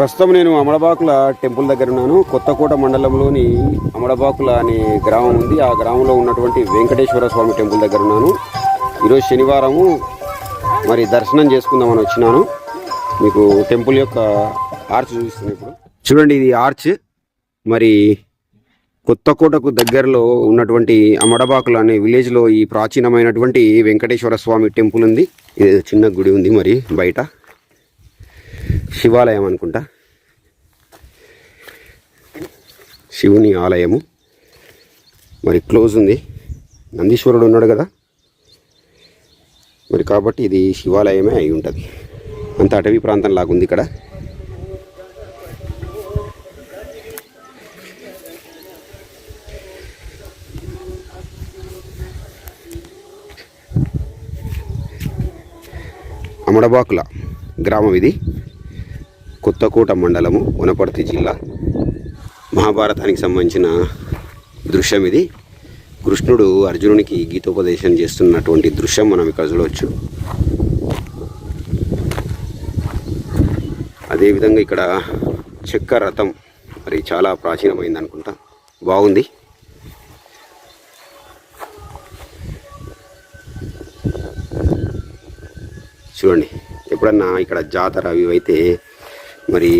ప్రస్తుతం నేను అమడబాకుల టెంపుల్ దగ్గర ఉన్నాను. కొత్తకోట మండలంలోని అమడబాకుల అనే గ్రామం ఉంది. ఆ గ్రామంలో ఉన్నటువంటి వెంకటేశ్వర స్వామి టెంపుల్ దగ్గర ఉన్నాను. ఈరోజు శనివారము. మరి దర్శనం చేసుకుందామని వచ్చినాను. మీకు టెంపుల్ యొక్క ఆర్చ్ చూపిస్తున్నాను ఇప్పుడు. చూడండి ఇది ఆర్చ్. మరి కొత్తకోటకు దగ్గరలో ఉన్నటువంటి అమడబాకులు అనే విలేజ్లో ఈ ప్రాచీనమైనటువంటి వెంకటేశ్వర స్వామి టెంపుల్ ఉంది. ఇది చిన్న గుడి ఉంది మరి బయట. శివాలయం అనుకుంటా. శివుని ఆలయము. మరి క్లోజ్ ఉంది. నందీశ్వరుడు ఉన్నాడు కదా. మరి కాబట్టి ఇది శివాలయమే అయి ఉంటుంది. అంత అటవీ ప్రాంతం లాగా ఉంది ఇక్కడ. అమడబాకుల గ్రామం ఇది. కొత్తకోట మండలము వనపర్తి జిల్లా. మహాభారతానికి సంబంధించిన దృశ్యం ఇది. కృష్ణుడు అర్జునునికి గీతోపదేశం చేస్తున్నటువంటి దృశ్యం మనం ఇక్కడ చూడవచ్చు. అదేవిధంగా ఇక్కడ చెక్క రథం మరి చాలా ప్రాచీనమైంది అనుకుంటా. బాగుంది. చూడండి ఎప్పుడన్నా ఇక్కడ జాతర అవి అయితే మరి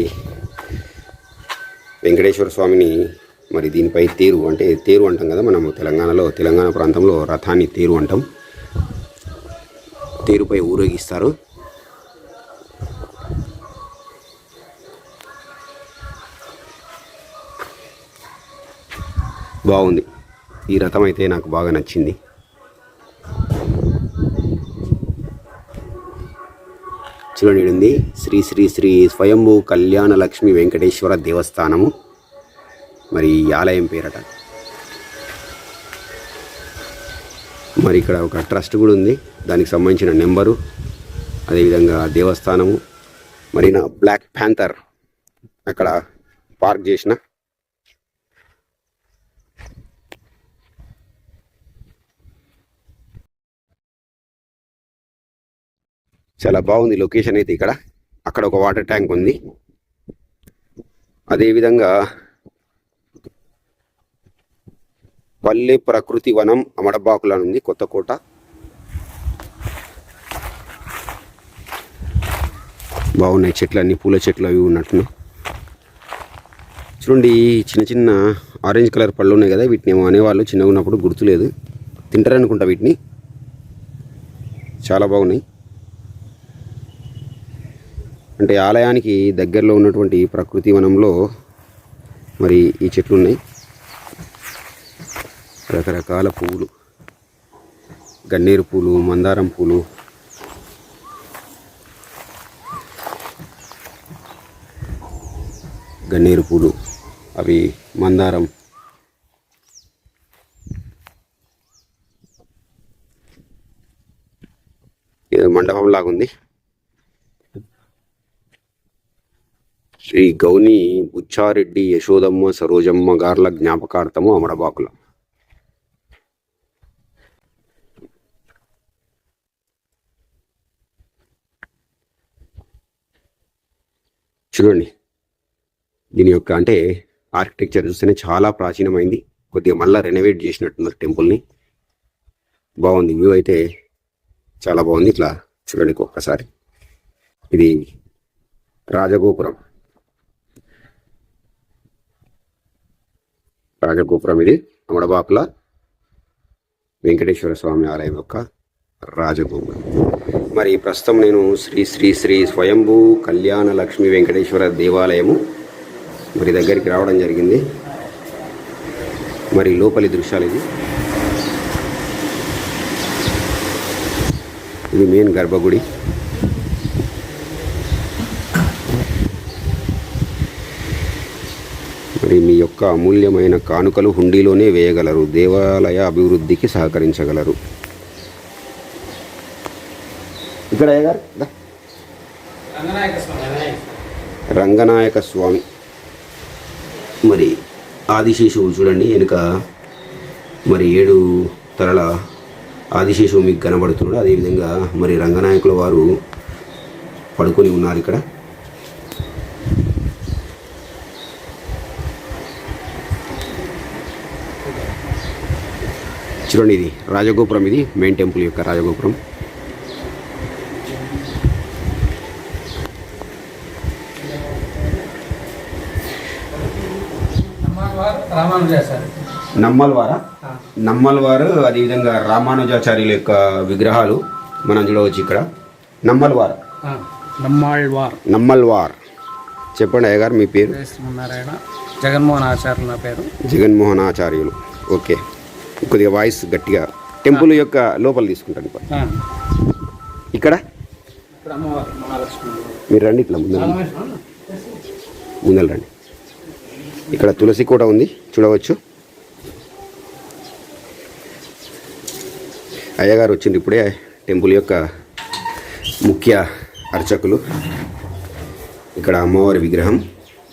వెంకటేశ్వర స్వామిని మరి దీనిపై తేరు అంటే తేరు అంటాం కదా మనం తెలంగాణలో తెలంగాణ ప్రాంతంలో రథాన్ని తేరు అంటాం. తేరుపై ఊరేగిస్తారు. బాగుంది. ఈ రథం అయితే నాకు బాగా నచ్చింది. చూడండి ఈడ ఉంది శ్రీ శ్రీ శ్రీ స్వయంభూ కళ్యాణ లక్ష్మి వెంకటేశ్వర దేవస్థానము. మరి ఈ ఆలయం పేరట. మరి ఇక్కడ ఒక ట్రస్ట్ కూడా ఉంది. దానికి సంబంధించిన నెంబరు అదేవిధంగా దేవస్థానము. మరి నా బ్లాక్ ప్యాంథర్ అక్కడ పార్క్ చేసిన చాలా బాగుంది లొకేషన్ అయితే ఇక్కడ. అక్కడ ఒక వాటర్ ట్యాంక్ ఉంది. అదేవిధంగా పల్లె ప్రకృతి వనం అమడబాకుల ఉంది కొత్తకోట బాగున్నాయి చెట్లు అన్ని పూల చెట్లు అవి ఉన్నట్టున్నాయి చూడండి ఈ చిన్న చిన్న ఆరెంజ్ కలర్ పళ్ళు ఉన్నాయి కదా వీటిని ఏమో అనేవాళ్ళు చిన్నగా ఉన్నప్పుడు గుర్తులేదు. తింటారనుకుంటా వీటిని. చాలా బాగున్నాయి. అంటే ఆలయానికి దగ్గరలో ఉన్నటువంటి ప్రకృతి వనంలో మరి ఈ చెట్లు ఉన్నాయి రకరకాల పువ్వులు గన్నేరు పూలు మందారం పూలు. గన్నేరు పూలు. అవి మందారం. ఏదో మండపం లాగా శ్రీ గౌని బుచ్చారెడ్డి యశోదమ్మ సరోజమ్మ గార్ల జ్ఞాపకార్థము అమడబాకుల చూడండి దీని యొక్క అంటే ఆర్కిటెక్చర్ చూస్తేనే చాలా ప్రాచీనమైంది. కొద్దిగా మళ్ళీ రెనోవేట్ చేసినట్టున్నారు టెంపుల్ని. బాగుంది వ్యూ అయితే చాలా బాగుంది. ఇట్లా చూడండి ఒక్కసారి ఇది రాజగోపురం. రాజగోపురం ఇది అమడబాపుల వెంకటేశ్వర స్వామి ఆలయం యొక్క రాజగోపురం. మరి ప్రస్తుతం నేను శ్రీ శ్రీ శ్రీ స్వయంభూ కళ్యాణ లక్ష్మి వెంకటేశ్వర దేవాలయము మరి దగ్గరికి రావడం జరిగింది. మరి లోపలి దృశ్యాలు ఇది. ఇది మెయిన్ గర్భగుడి. మరి మీ యొక్క అమూల్యమైన కానుకలు హుండీలోనే వేయగలరు దేవాలయ అభివృద్ధికి సహకరించగలరు. ఇక్కడ రంగనాయక స్వామి. మరి ఆదిశేషువు చూడండి వెనుక మరి ఏడు తరల ఆదిశేషువు మీకు కనబడుతున్నాడు. అదేవిధంగా మరి రంగనాయకుల వారు పడుకొని ఉన్నారు ఇక్కడ. చూడండి ఇది రాజగోపురం ఇది మెయిన్ టెంపుల్ యొక్క రాజగోపురం. నమ్మల్వార? నమ్మల్వారు అదేవిధంగా రామానుజాచార్యుల యొక్క విగ్రహాలు మనం చూడవచ్చు ఇక్కడ. నమ్మల్వార్? నమ్మాళ్వార్. నమ్మల్వార్. చెప్పండి అయ్యగారు మీ పేరు? జగన్మోహన్ ఆచార్య నా పేరు. జగన్మోహన్ ఆచార్యులు. ఓకే. కొద్దిగా వాయిస్ గట్టిగా. టెంపుల్ యొక్క లోపల తీసుకుంటాను ఇక్కడ? మీరు రండి ఇట్లా ముందర. ముందర రండి. ఇక్కడ తులసి కోట ఉంది చూడవచ్చు. అయ్యగారు వచ్చింది ఇప్పుడే టెంపుల్ యొక్క ముఖ్య అర్చకులు. ఇక్కడ అమ్మవారి విగ్రహం.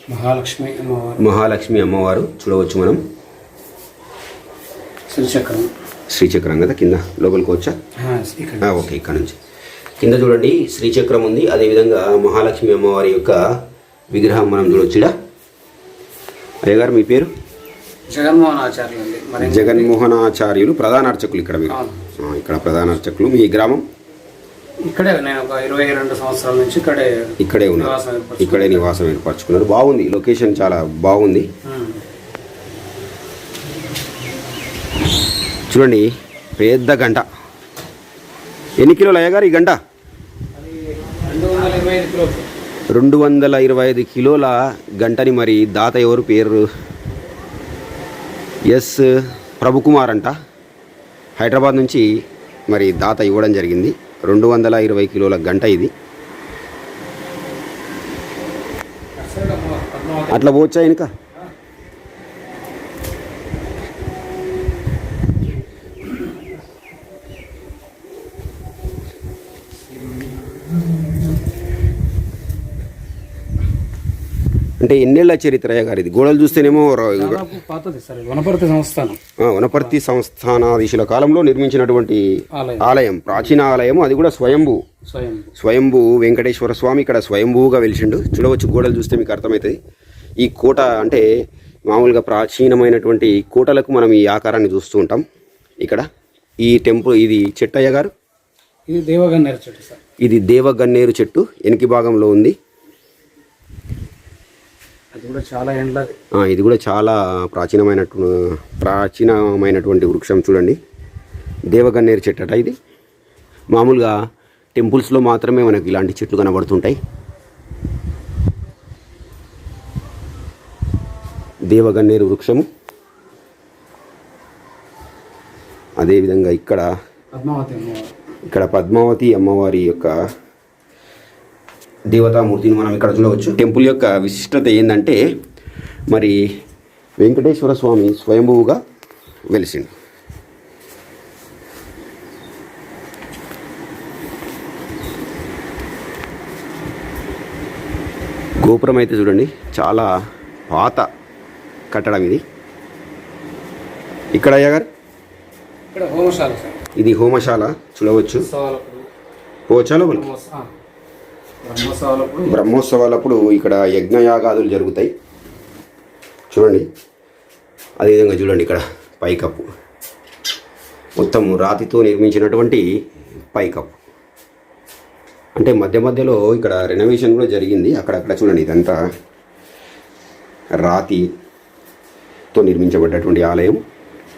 మహాలక్ష్మి మహాలక్ష్మి అమ్మవారు చూడవచ్చు మనం. శ్రీచక్రం. శ్రీచక్రం కదా కింద? లోపలికి వచ్చా? ఓకే ఇక్కడ నుంచి. కింద చూడండి శ్రీచక్రం ఉంది. అదేవిధంగా మహాలక్ష్మి అమ్మవారి యొక్క విగ్రహం మనం చూడొచ్చుడా? అయ్యగారు మీ పేరు? జగన్మోహన్ ఆచార్యులు అండి. మరి జగన్మోహనాచార్యులు ప్రధాన అర్చకులు ఇక్కడ మీరు. ఇక్కడ ప్రధాన అర్చకులు. మీ గ్రామం? ఇక్కడే నేను ఒక ఇరవై రెండు సంవత్సరాల నుంచి ఇక్కడే ఇక్కడే ఉన్నారు. ఇక్కడే నివాసం ఏర్పరచుకున్నారు. బాగుంది. లొకేషన్ చాలా బాగుంది. చూడండి పెద్ద గంట. ఎన్ని కిలోలు అయ్యగారు ఈ గంట? రెండు వందల ఇరవై ఐదు కిలోల గంటని మరి దాత ఎవరు పేరు? ఎస్. ప్రభుకుమార్ అంట. హైదరాబాద్ నుంచి మరి దాత ఇవ్వడం జరిగింది. రెండు వందల ఇరవై కిలోల గంట ఇది. అట్లా పోవచ్చా వెనుక? అంటే ఎన్నేళ్ళ చరిత్ర అయ్య గారు ఇది? గోడలు చూస్తేనేమో వనపర్తి సంస్థానం. ఆ, వనపర్తి సంస్థానాధీశుల కాలంలో నిర్మించినటువంటి ఆలయం. ప్రాచీన ఆలయం అది కూడా స్వయంభూ. స్వయం స్వయంభూ వెంకటేశ్వర స్వామి ఇక్కడ స్వయంభూగా వెలిసిండు. చూడవచ్చు గోడలు చూస్తే మీకు అర్థమవుతుంది ఈ కోట అంటే మామూలుగా ప్రాచీనమైనటువంటి కోటలకు మనం ఈ ఆకారాన్ని చూస్తూ ఉంటాం. ఇక్కడ ఈ టెంపుల్ ఇది చెట్టయ్య గారు? ఇది దేవగన్నేరు చెట్టు సార్. ఇది దేవగన్నేరు చెట్టు వెనక భాగంలో ఉంది అది కూడా చాలా ఎండ్లది ఆ, ఇది కూడా చాలా ప్రాచీనమైనటు ప్రాచీనమైనటువంటి వృక్షం చూడండి. దేవగన్నేరు చెట్టు అట ఇది. మామూలుగా టెంపుల్స్లో మాత్రమే మనకు ఇలాంటి చెట్లు కనబడుతుంటాయి. దేవగన్నేరు వృక్షము. అదేవిధంగా ఇక్కడ ఇక్కడ పద్మావతి అమ్మవారి యొక్క దేవతామూర్తిని మనం ఇక్కడ చూడవచ్చు. టెంపుల్ యొక్క విశిష్టత ఏంటంటే మరి వెంకటేశ్వర స్వామి స్వయంభువుగా వెలిసిండు. గోపురం అయితే చూడండి చాలా పాత కట్టడం ఇది. ఇక్కడ హోమశాల సార్. ఇది హోమశాల చూడవచ్చు. పోచాలో బ్రహ్మోత్సవాలప్పుడు? బ్రహ్మోత్సవాలప్పుడు ఇక్కడ యజ్ఞయాగాదులు జరుగుతాయి. చూడండి. అదేవిధంగా చూడండి ఇక్కడ పైకప్పు. మొత్తం రాతితో నిర్మించినటువంటి పైకప్పు. అంటే మధ్య మధ్యలో ఇక్కడ రెనోవేషన్ కూడా జరిగింది. అక్కడక్కడ చూడండి ఇదంతా రాతితో నిర్మించబడ్డటువంటి ఆలయం.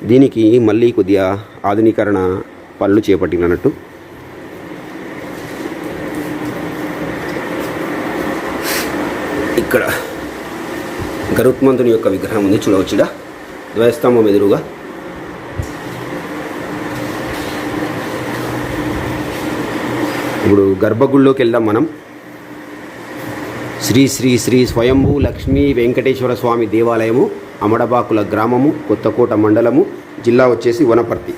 దీనికి మళ్ళీ కొద్దిగా ఆధునీకరణ పనులు చేపట్టినట్టు ఇక్కడ గరుత్మంతుని యొక్క విగ్రహం ఉంది. చూడవచ్చుడా ద్వయస్తంభం ఎదురుగా. ఇప్పుడు గర్భగుడిలోకి వెళ్దాం మనం. శ్రీ శ్రీ శ్రీ స్వయంభూ లక్ష్మీ వెంకటేశ్వర స్వామి దేవాలయము అమడబాకుల గ్రామము కొత్తకోట మండలము జిల్లా వచ్చేసి వనపర్తి.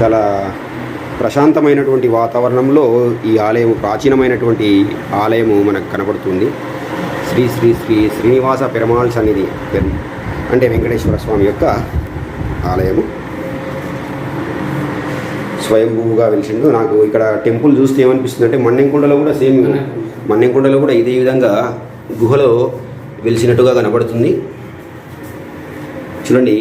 చాలా ప్రశాంతమైనటువంటి వాతావరణంలో ఈ ఆలయం ప్రాచీనమైనటువంటి ఆలయము మనకు కనబడుతుంది. శ్రీ శ్రీ శ్రీ శ్రీనివాస పెరమాల్ సన్నిధి అంటే వెంకటేశ్వర స్వామి యొక్క ఆలయము. స్వయంభూగా వెలిసిండు. నాకు ఇక్కడ టెంపుల్ చూస్తే ఏమనిపిస్తుంది అంటే మన్నెంకొండలో కూడా సేమ్ మన్నెంకొండలో కూడా ఇదే విధంగా గుహలో వెలిసినట్టుగా కనబడుతుంది. చూడండి.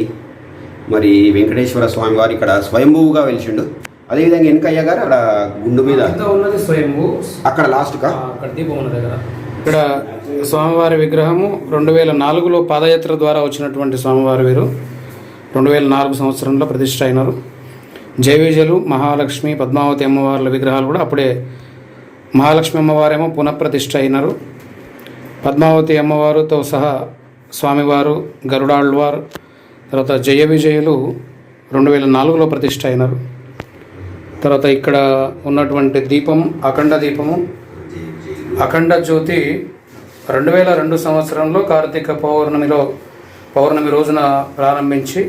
మరి వెంకటేశ్వర స్వామి వారు ఇక్కడ స్వయంభూగా వెలిసిండు. అదేవిధంగా వెనకయ్య గారు అక్కడ గుండు మీద. ఉన్నది స్వయంభూ. అక్కడ లాస్ట్గా ఆ, అక్కడ దీపం ఉన్న దగ్గర. ఇక్కడ స్వామివారి విగ్రహము రెండు వేల నాలుగులో పాదయాత్ర ద్వారా వచ్చినటువంటి స్వామివారి వీరు. రెండు వేల నాలుగు సంవత్సరంలో ప్రతిష్ట అయినారు. జయవిజయులు మహాలక్ష్మి పద్మావతి అమ్మవార్ల విగ్రహాలు కూడా అప్పుడే మహాలక్ష్మి అమ్మవారేమో పునఃప్రతిష్ఠ అయినారు. పద్మావతి అమ్మవారుతో సహా స్వామివారు గరుడాళ్వార్ తర్వాత జయ విజయులు రెండు వేల నాలుగులో ప్రతిష్ఠ అయినారు. తర్వాత ఇక్కడ ఉన్నటువంటి దీపం అఖండ దీపము. అఖండ జ్యోతి రెండు వేల రెండు సంవత్సరంలో కార్తీక పౌర్ణమిలో పౌర్ణమి రోజున ప్రారంభించి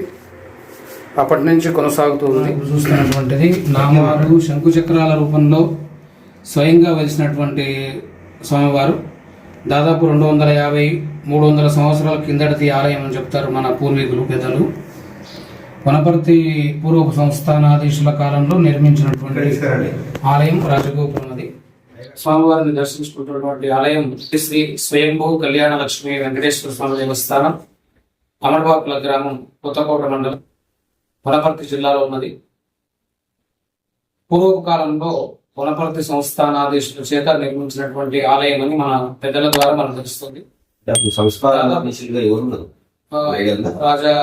అప్పటి నుంచి కొనసాగుతూ ఉంది. చూస్తున్నటువంటిది నామవారు శంకుచక్రాల రూపంలో స్వయంగా వెలిసినటువంటి స్వామివారు. దాదాపు రెండు వందల యాభై మూడు వందల సంవత్సరాల కిందటి ఆలయం అని చెప్తారు మన పూర్వీకులు పెద్దలు. వనపర్తి పూర్వపు సంస్థానాధీశుల కాలంలో నిర్మించినటువంటి ఆలయం రాజగోపురం అది స్వామివారిని దర్శించుకుంటున్నటువంటి ఆలయం శ్రీ స్వయంభూ కళ్యాణ లక్ష్మి వెంకటేశ్వర స్వామి దేవస్థానం అమర్వాకుల గ్రామం కొత్తకోట మండలం వనపర్తి జిల్లాలో ఉన్నది. పూర్వపు కాలంలో వనపర్తి సంస్థానాధీశుల చేత నిర్మించినటువంటి ఆలయం అని మన పెద్దల ద్వారా మనకు తెలుస్తుంది. రాజా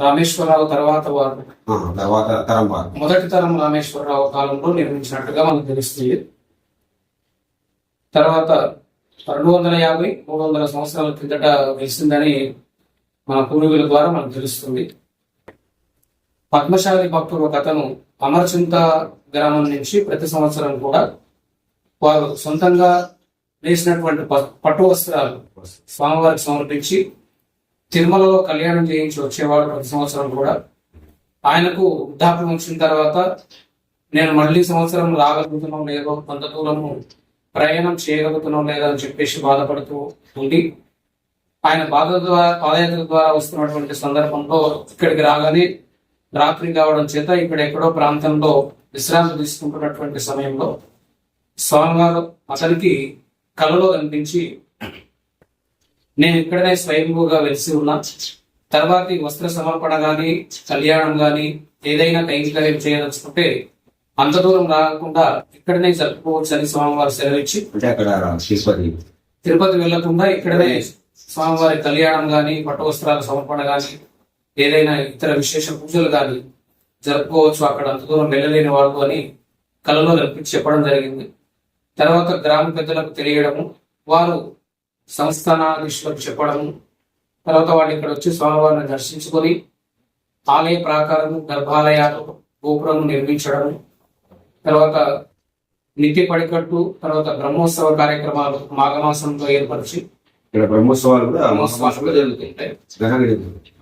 రామేశ్వరరావు తర్వాత వారు. ఆ, తర్వాత తరం వారు. మొదటి తరం రామేశ్వరరావు కాలంలో నిర్మించినట్టుగా మనకు తెలుస్తుంది. తర్వాత రెండు వందల యాభై మూడు వందల సంవత్సరాల కిందట వెలిసిందని మన పూర్వీకుల ద్వారా మనకు తెలుస్తుంది. పద్మశాలి భక్తుడు ఒక అతను అమర్చింత గ్రామం నుంచి ప్రతి సంవత్సరం కూడా వారు సొంతంగా వేసినటువంటి పట్టు వస్త్రాలు స్వామివారికి సమర్పించి తిరుమలలో కళ్యాణం చేయించి వచ్చేవాడు ప్రతి సంవత్సరం కూడా. ఆయనకు వృద్ధాప్యం వచ్చిన తర్వాత నేను మళ్ళీ సంవత్సరం రాగలుగుతున్నాం లేదో కొంత దూరము ప్రయాణం చేయగలుగుతున్నాం లేదా అని చెప్పేసి బాధపడుతూ ఉండి ఆయన బాధ ద్వారా పాదయాత్ర ద్వారా వస్తున్నటువంటి సందర్భంలో ఇక్కడికి రాగానే రాత్రి కావడం చేత ఇక్కడ ఎక్కడో ప్రాంతంలో విశ్రాంతి తీసుకుంటున్నటువంటి సమయంలో స్వామివారు అతనికి కలలో కనిపించి నేను ఇక్కడనే స్వయంభూగా వెలిసి ఉన్నా. తర్వాతి వస్త్ర సమర్పణ గాని కళ్యాణం గాని ఏదైనా కైంకర్యం చేయదలుచుకుంటే అంత దూరం రాకుండా ఇక్కడనే జరుపుకోవచ్చు అని స్వామివారు సెలవిచ్చి తిరుపతి. వెళ్ళకుండా ఇక్కడనే స్వామివారి కళ్యాణం గాని పట్టు వస్త్రాల సమర్పణ గాని ఏదైనా ఇతర విశేష పూజలు గాని జరుపుకోవచ్చు. అక్కడ అంత దూరం వెళ్ళలేని వాళ్ళు అని కలలో కల్పించి చెప్పడం జరిగింది. తర్వాత గ్రామ పెద్దలకు తెలియడము వారు సంస్థానాధీశులకు చెప్పడము. తర్వాత వాళ్ళు ఇక్కడ వచ్చి స్వామివారిని దర్శించుకొని ఆలయ ప్రాకారము గర్భాలయాలు గోపురము నిర్మించడము. తర్వాత నిత్య పడికట్టు తర్వాత బ్రహ్మోత్సవ కార్యక్రమాలు మాఘమాసంలో ఏర్పరిచి ఇక్కడ బ్రహ్మోత్సవాలు కూడా జరుగుతుంటాయి.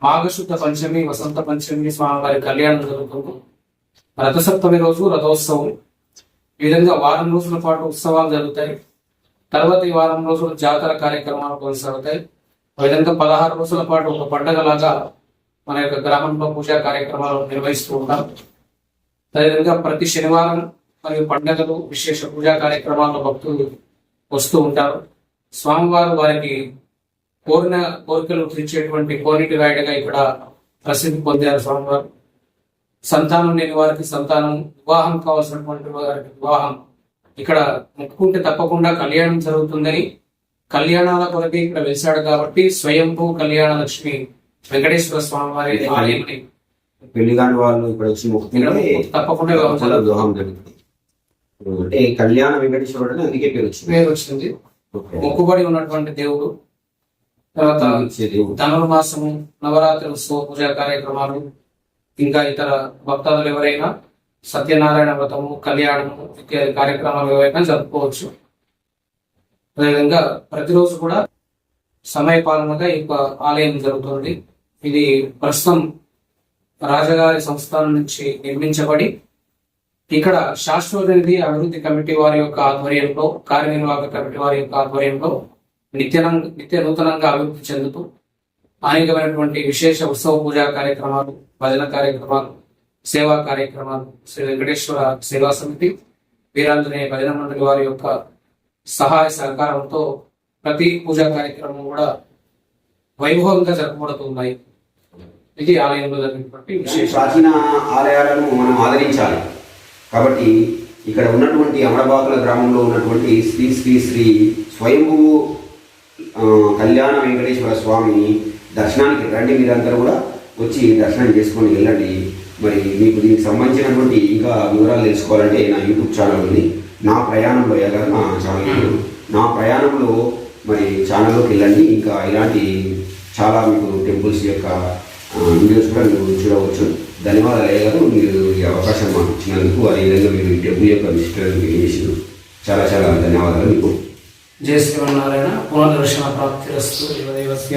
మాఘశుద్ధ పంచమి వసంత పంచమి స్వామివారి కళ్యాణం జరుగుతుంది. రథసప్తమి రోజు రథోత్సవం. ఈ విధంగా వారం రోజుల పాటు ఉత్సవాలు జరుగుతాయి. తర్వాత ఈ వారం రోజులు జాతర కార్యక్రమాలు కొనసాగుతాయి. ఆ విధంగా పదహారు రోజుల పాటు ఒక పండగలాగా మన యొక్క గ్రామంలో పూజా కార్యక్రమాలు నిర్వహిస్తూ ఉంటాం. అదేవిధంగా ప్రతి శనివారం మరియు పండగలు విశేష పూజా కార్యక్రమాల్లో భక్తులు వస్తూ ఉంటారు. స్వామివారు వారికి కోరిన కోరికలు తీర్చేటువంటి కోరిటి రాయుడుగా ఇక్కడ ప్రసిద్ధి పొందారు స్వామివారు. సంతానం లేని వారికి సంతానం వివాహం కావాల్సినటువంటి వారికి వివాహం ఇక్కడ మొక్కుకుంటే తప్పకుండా కళ్యాణం జరుగుతుందని కళ్యాణాల కొరకే ఇక్కడ వెలిసాడు కాబట్టి స్వయంభూ కళ్యాణ లక్ష్మి వెంకటేశ్వర స్వామి వారి ఆలయాన్ని పెళ్ళి కాని వాళ్ళు ఇక్కడ వచ్చి మొక్కుతుంటే తప్పకుండా చాలా జరుగుతుంది. అంటే కళ్యాణ వెంకటేశ్వరుడు అని అందుకే పేరు వచ్చింది. పేరు వచ్చింది. మొక్కుబడి ఉన్నటువంటి దేవుడు. తర్వాత. ధనుర్మాసము నవరాత్రి ఉత్సవ పూజా కార్యక్రమాలు ఇంకా ఇతర భక్తాదులు ఎవరైనా సత్యనారాయణ వ్రతము కళ్యాణము ఇత్యాది కార్యక్రమాలు ఏవైనా జరుపుకోవచ్చు. అదేవిధంగా ప్రతిరోజు కూడా సమయపాలనగా ఈ యొక్క ఆలయం జరుగుతుంది. ఇది ప్రస్తుతం రాజగారి సంస్థానం నుంచి నిర్మించబడి ఇక్కడ శాశ్వత నిధి అభివృద్ధి కమిటీ వారి యొక్క ఆధ్వర్యంలో కార్యనిర్వాహక కమిటీ వారి యొక్క ఆధ్వర్యంలో నిత్యనం నిత్య నూతనంగా అభివృద్ధి చెందుతూ అనేకమైనటువంటి విశేష ఉత్సవ పూజా కార్యక్రమాలు భజన కార్యక్రమాలు సేవా కార్యక్రమాలు శ్రీ వెంకటేశ్వర సేవా సమితి వీరాంజనేయ భజన మండలి వారి యొక్క సహాయ సహకారంతో ప్రతి పూజా కార్యక్రమం కూడా వైభవంగా జరపబడుతూ ఉన్నాయి. ఇది ఆలయంలో జరిగినటువంటి విశేషం. ప్రాచీన ఆలయాలను మనం ఆదరించాలి. కాబట్టి ఇక్కడ ఉన్నటువంటి అమరబాకుల గ్రామంలో ఉన్నటువంటి శ్రీ శ్రీ శ్రీ స్వయంభువు ఆ, కళ్యాణ వెంకటేశ్వర స్వామి దర్శనానికి రండి మీరందరూ కూడా వచ్చి దర్శనం చేసుకొని వెళ్ళండి. మరి మీకు దీనికి సంబంధించినటువంటి ఇంకా వివరాలు తెలుసుకోవాలంటే నా యూట్యూబ్ ఛానల్ ఉంది. నా ప్రయాణంలో ఎలాగ నా ఛానల్ నా ప్రయాణంలో మరి ఛానల్లోకి వెళ్ళండి. ఇంకా ఇలాంటి చాలా మీకు టెంపుల్స్ యొక్క వీడియోస్ కూడా మీరు చూడవచ్చు. ధన్యవాదాలు అయ్యారు మీరు ఈ అవకాశం మాకు ఇచ్చినందుకు అదేవిధంగా మీరు ఈ టెంపుల్ యొక్క విజిటర్ చేసిన చాలా చాలా ధన్యవాదాలు మీకు. జయ శ్రీమన్నారాయణ. పునర్దర్శన ప్రాప్తిరస్తు దేవదేవస్య.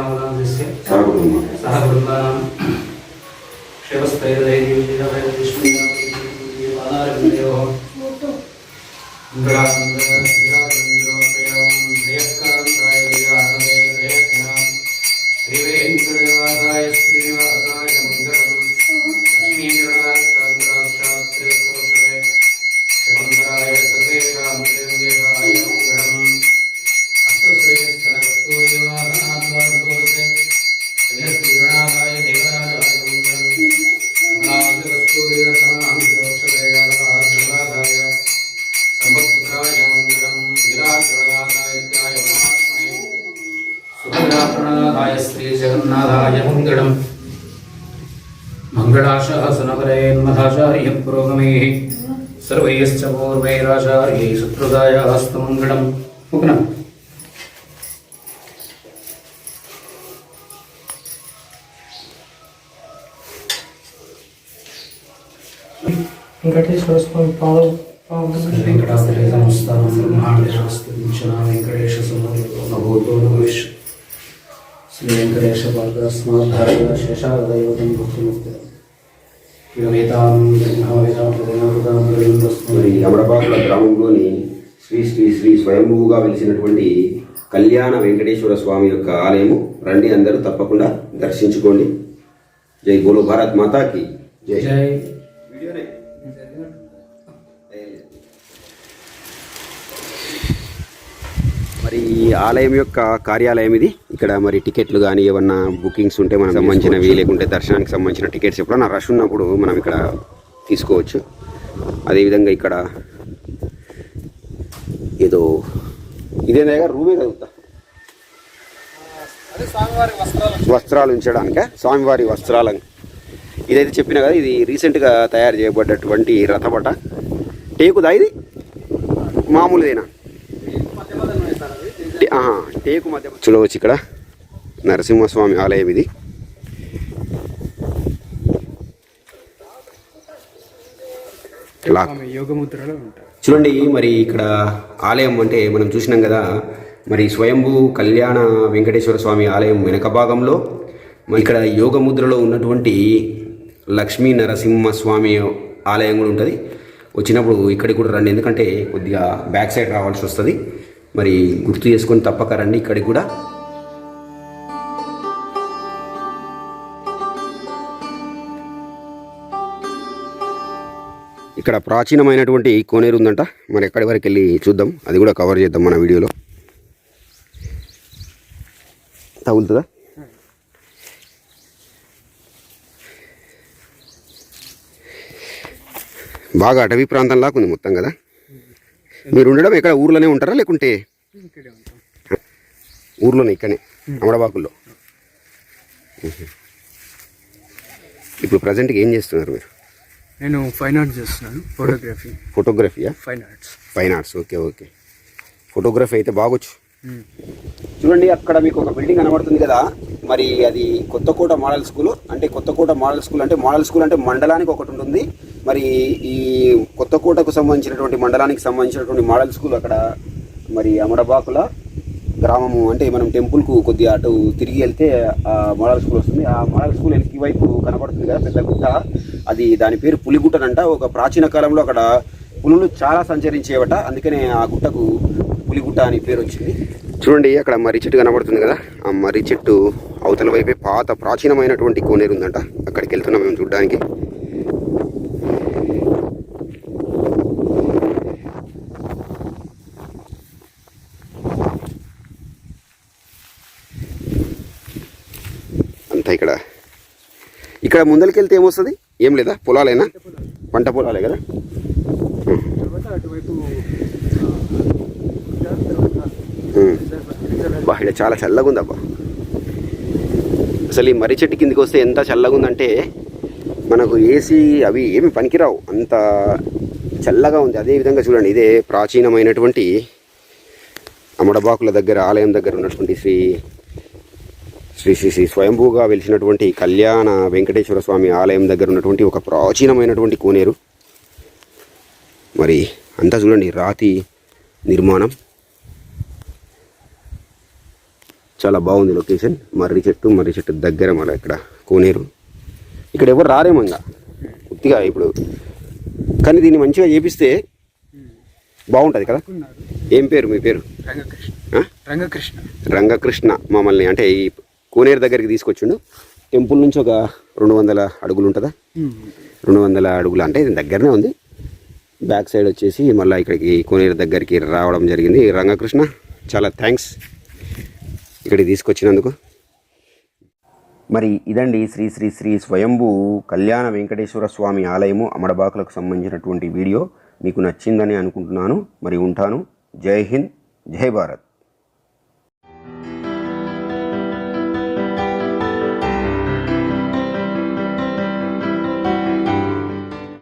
గోత్రద్వస్య ప్రవీణ్ కుమార్ గోత్రం వెంకటేశ్వర స్వామి పాలు పాలు వెంకటాద్రి సంస్థానం బ్రహ్మాండేశ్వర వెంకటేశ సమూతో నమేష్ శ్రీ వెంకటేశ శేషాదైవతం భక్తిముక్తి గ్రామంలోని శ్రీ శ్రీ శ్రీ స్వయంభువుగా వెలిసినటువంటి కళ్యాణ వెంకటేశ్వర స్వామి యొక్క ఆలయము రండి అందరూ తప్పకుండా దర్శించుకోండి. జై బోలో భారత్ మాతాకి. జై. జై. మరి ఈ ఆలయం యొక్క కార్యాలయం ఇది. ఇక్కడ మరి టికెట్లు కానీ ఏమన్నా బుకింగ్స్ ఉంటే మనకు సంబంధించినవి లేకుంటే దర్శనానికి సంబంధించిన టికెట్స్ ఎప్పుడన్నా రష్ ఉన్నప్పుడు మనం ఇక్కడ తీసుకోవచ్చు. అదేవిధంగా ఇక్కడ ఏదో ఇదేనా రూమే కదుగుతా వస్త్రాలు ఉంచడానిక? స్వామివారి వస్త్రాలను. ఇదైతే చెప్పిన కదా ఇది రీసెంట్గా తయారు చేయబడ్డటువంటి రథపట టేకుదా ఇది? మామూలుదేనా? టేకు మధ్య చూడవచ్చు ఇక్కడ నరసింహస్వామి ఆలయం ఇది. యోగముద్రలో ఉంటారు. చూడండి మరి ఇక్కడ ఆలయం అంటే మనం చూసినాం కదా మరి స్వయంభూ కళ్యాణ వెంకటేశ్వర స్వామి ఆలయం వెనక భాగంలో మరి ఇక్కడ యోగ ముద్రలో ఉన్నటువంటి లక్ష్మీ నరసింహ స్వామి ఆలయం కూడా ఉంటుంది. వచ్చినప్పుడు ఇక్కడికి కూడా రండి. ఎందుకంటే కొద్దిగా బ్యాక్ సైడ్ రావాల్సి వస్తుంది. మరి గుర్తు చేసుకొని తప్పక రండి ఇక్కడికి కూడా. ఇక్కడ ప్రాచీనమైనటువంటి కోనేరు ఉందంట. మరి ఎక్కడి వరకు వెళ్ళి చూద్దాం. అది కూడా కవర్ చేద్దాం మన వీడియోలో. తగులుతుందా బాగా అటవీ ప్రాంతం లాగా ఉంది మొత్తం కదా? మీరు ఉండడం ఎక్కడ? ఊర్లోనే ఉంటారా లేకుంటే? ఇక్కడే ఊర్లోనే ఇక్కడనే అమడబాకుల్లో. ఇప్పుడు ప్రజెంట్గా ఏం చేస్తున్నారు మీరు? నేను ఫైన్ ఆర్ట్స్ చేస్తున్నాను photography ఫోటోగ్రఫీయా fine arts fine arts okay okay. Photography అయితే బాగొచ్చు. చూడండి అక్కడ మీకు ఒక బిల్డింగ్ కనబడుతుంది కదా. మరి అది కొత్తకోట మోడల్ స్కూల్. అంటే కొత్తకోట మోడల్ స్కూల్ అంటే మోడల్ స్కూల్ అంటే మండలానికి ఒకటి ఉంటుంది. మరి ఈ కొత్తకోటకు సంబంధించినటువంటి మండలానికి సంబంధించినటువంటి మోడల్ స్కూల్ అక్కడ మరి అమడబాకుల గ్రామము అంటే మనం టెంపుల్కు కొద్దిగా అటు తిరిగి వెళ్తే ఆ మోడల్ స్కూల్ వస్తుంది. ఆ మోడల్ స్కూల్ వెనక్కి వైపు కనబడుతుంది కదా పెద్ద గుట్ట. అది దాని పేరు పులిగుట్టనంట. ఒక ప్రాచీన కాలంలో అక్కడ పులులు చాలా సంచరించేవట. అందుకనే ఆ గుట్టకు పులిగుట్ట అని పేరు వచ్చింది. చూడండి అక్కడ మర్రి చెట్టు కనబడుతుంది కదా? ఆ మర్రి చెట్టు అవతల వైపే పాత ప్రాచీనమైనటువంటి కోనేరు ఉందంట. అక్కడికి వెళ్తున్నాం మేము చూడడానికి. అంతా ఇక్కడ. ఇక్కడ ముందరికెళ్తే ఏమొస్తుంది? ఏం లేదా? పొలాలేనా? పంట పొలాలే. కదా? అటువైపు. బా ఇక్కడ చాలా చల్లగా ఉందబ్బా అసలు ఈ మర్రి చెట్టు కిందికి వస్తే ఎంత చల్లగా ఉందంటే మనకు ఏసీ అవి ఏమి పనికిరావు. అంత చల్లగా ఉంది. అదే విధంగా చూడండి ఇదే ప్రాచీనమైనటువంటి అమడబాకుల దగ్గర ఆలయం దగ్గర ఉన్నటువంటి శ్రీ శ్రీ శ్రీ శ్రీ స్వయంభూగా వెలిసినటువంటి కళ్యాణ వెంకటేశ్వర స్వామి ఆలయం దగ్గర ఉన్నటువంటి ఒక ప్రాచీనమైనటువంటి కోనేరు. మరి అంతా చూడండి రాతి నిర్మాణం. చాలా బాగుంది లొకేషన్. మర్రి చెట్టు మర్రి చెట్టు దగ్గర మన ఇక్కడ కోనేరు. ఇక్కడ ఎవరు రారేమో ఇంకా. ఉత్తిగా ఇప్పుడు కానీ దీన్ని మంచిగా చేపిస్తే బాగుంటుంది కదా? ఏం పేరు మీ పేరు? రంగకృష్ణ? రంగకృష్ణ. రంగకృష్ణ మమ్మల్ని అంటే ఈ కోనేరు దగ్గరికి తీసుకొచ్చిండు. టెంపుల్ నుంచి ఒక రెండు వందల అడుగులు ఉంటుందా? రెండు వందల అడుగులు అంటే ఇది దగ్గరనే ఉంది. బ్యాక్ సైడ్ వచ్చేసి మళ్ళీ ఇక్కడికి కోనేరు దగ్గరికి రావడం జరిగింది. రంగకృష్ణ చాలా థ్యాంక్స్. ఇక్కడికి తీసుకొచ్చినందుకు. మరి ఇదండి శ్రీ శ్రీ శ్రీ స్వయంభూ కళ్యాణ వెంకటేశ్వర స్వామి ఆలయము అమడబాకులకు సంబంధించినటువంటి వీడియో. మీకు నచ్చిందని అనుకుంటున్నాను. మరి ఉంటాను. జై హింద్ జై భారత్.